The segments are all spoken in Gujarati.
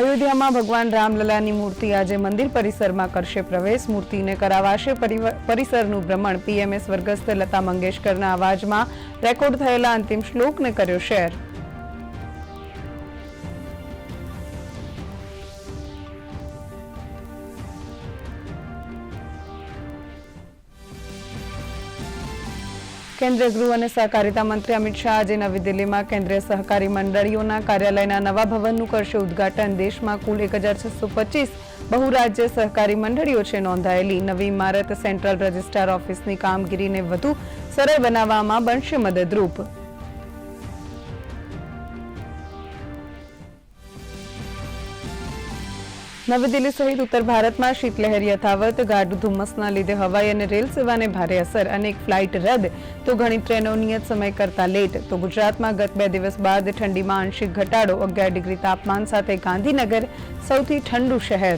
અયોધ્યામાં ભગવાન રામલલાની મૂર્તિ આજે મંદિર પરિસરમાં કરશે પ્રવેશ. મૂર્તિને કરાવાશે પરિસરનું ભ્રમણ. પીએમએસ સ્વર્ગસ્થ લતા મંગેશકરના અવાજમાં રેકોર્ડ થયેલા અંતિમ શ્લોકને કર્યો શેર. કેન્દ્રીય ગૃહ અને સહકારિતા મંત્રી અમિત શાહ આજે નવી દિલ્હીમાં કેન્દ્રીય સહકારી મંડળીઓના કાર્યાલયના નવા ભવનનું કરશે ઉદ્ઘાટન. દેશમાં કુલ એક હજાર છસો પચીસ બહુરાજ્ય સહકારી મંડળીઓ છે નોંધાયેલી. નવી ઇમારત સેન્ટ્રલ રજિસ્ટ્રાર ઓફિસની કામગીરીને વધુ સરળ બનાવવામાં બનશે મદદરૂપ. નવી દિલ્હી સહિત ઉત્તર ભારતમાં શીતલહેર યથાવત, ગાઢ ધુમ્મસના લીધે હવાઈ અને રેલ સેવાને ભારે અસર અનેક ફ્લાઇટ રદ. તો ઘણી ટ્રેનો નિયત સમય કરતા લેટ. તો ગુજરાતમાં ગત બે દિવસ બાદ ઠંડીમાં આંશિક ઘટાડો, અગિયાર ડિગ્રી તાપમાન સાથે ગાંધીનગર સૌથી ઠંડુ શહેર.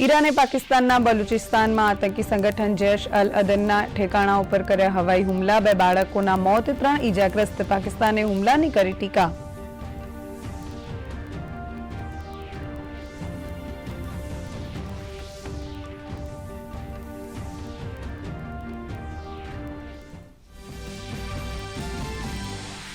ઈરાને પાકિસ્તાનના બલુચિસ્તાનમાં આતંકી સંગઠન જૈશ અલ અદનના ઠેકાણા ઉપર કર્યા હવાઈ હુમલા. બે બાળકોના મોત ત્રણ ઈજાગ્રસ્ત પાકિસ્તાને હુમલાની કરી ટીકા.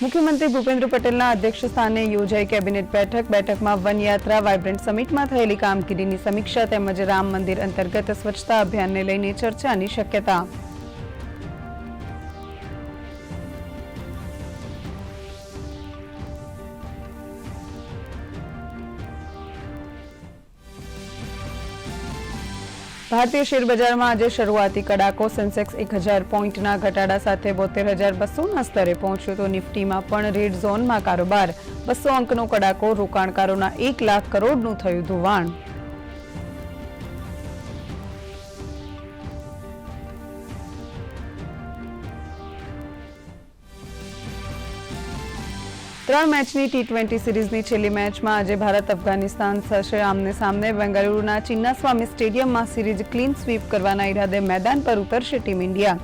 મુખ્યમંત્રી ભૂપેન્દ્ર પટેલના અધ્યક્ષ સ્થાને યોજાઈ કેબિનેટ બેઠક. બેઠકમાં વનયાત્રા વાયબ્રન્ટ સમિટમાં થયેલી કામગીરીની સમીક્ષા તેમજ રામ મંદિર અંતર્ગત સ્વચ્છતા અભિયાનને લઈને ચર્ચાની શક્યતા ભારતીય શેરબજારમાં આજે શરૂઆતી કડાકો સેન્સેક્સ એક હજાર પોઈન્ટના ઘટાડા સાથે બોતેર હજાર બસોના સ્તરે પહોંચ્યો તો નિફ્ટીમાં પણ રેડ ઝોનમાં કારોબાર. બસો અંકનો કડાકો રોકાણકારોના એક લાખ કરોડનું થયું ધોવાણ. ત્રણ મેચની ટી ટ્વેન્ટી સિરીઝની છેલ્લી મેચમાં આજે ભારત અફઘાનિસ્તાન થશે આમને સામને. બેંગલુરુના ચિન્નાસ્વામી સ્ટેડિયમમાં સિરીઝ ક્લીન સ્વીપ કરવાના ઈરાદે મેદાન પર ઉતરશે ટીમ ઇન્ડિયા.